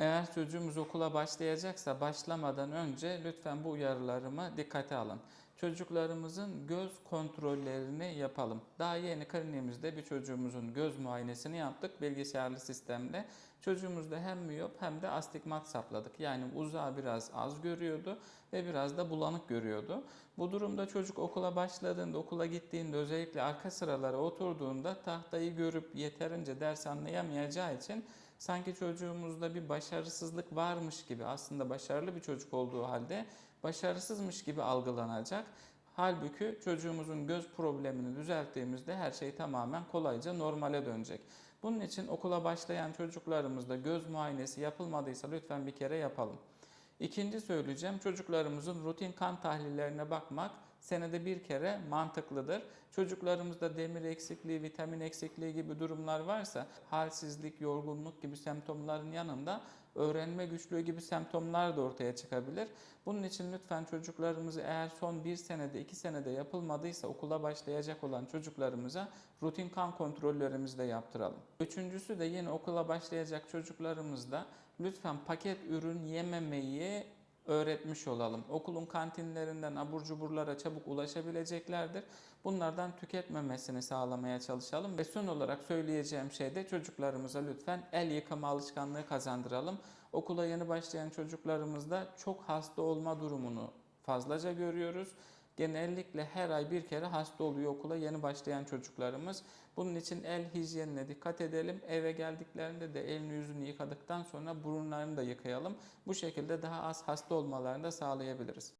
Eğer çocuğumuz okula başlayacaksa başlamadan önce lütfen bu uyarılarımı dikkate alın. Çocuklarımızın göz kontrollerini yapalım. Daha yeni kliniğimizde bir çocuğumuzun göz muayenesini yaptık bilgisayarlı sistemde. Çocuğumuzda hem miyop hem de astigmat sapladık. Yani uzağı biraz az görüyordu ve biraz da bulanık görüyordu. Bu durumda çocuk okula başladığında, okula gittiğinde özellikle arka sıralara oturduğunda tahtayı görüp yeterince ders anlayamayacağı için sanki çocuğumuzda bir başarısızlık varmış gibi aslında başarılı bir çocuk olduğu halde başarısızmış gibi algılanacak. Halbuki çocuğumuzun göz problemini düzelttiğimizde her şey tamamen kolayca normale dönecek. Bunun için okula başlayan çocuklarımızda göz muayenesi yapılmadıysa lütfen bir kere yapalım. İkinci söyleyeceğim çocuklarımızın rutin kan tahlillerine bakmak senede bir kere mantıklıdır. Çocuklarımızda demir eksikliği, vitamin eksikliği gibi durumlar varsa halsizlik, yorgunluk gibi semptomların yanında öğrenme güçlüğü gibi semptomlar da ortaya çıkabilir. Bunun için lütfen çocuklarımızı eğer son bir senede, iki senede yapılmadıysa okula başlayacak olan çocuklarımıza rutin kan kontrollerimizi de yaptıralım. Üçüncüsü de yine okula başlayacak çocuklarımızda lütfen paket ürün yememeyi öğretmiş olalım. Okulun kantinlerinden abur cuburlara çabuk ulaşabileceklerdir. Bunlardan tüketmemesini sağlamaya çalışalım. Ve son olarak söyleyeceğim şey de çocuklarımıza lütfen el yıkama alışkanlığı kazandıralım. Okula yeni başlayan çocuklarımızda çok hasta olma durumunu fazlaca görüyoruz. Genellikle her ay bir kere hasta oluyor okula yeni başlayan çocuklarımız. Bunun için el hijyenine dikkat edelim. Eve geldiklerinde de elini yüzünü yıkadıktan sonra burunlarını da yıkayalım. Bu şekilde daha az hasta olmalarını da sağlayabiliriz.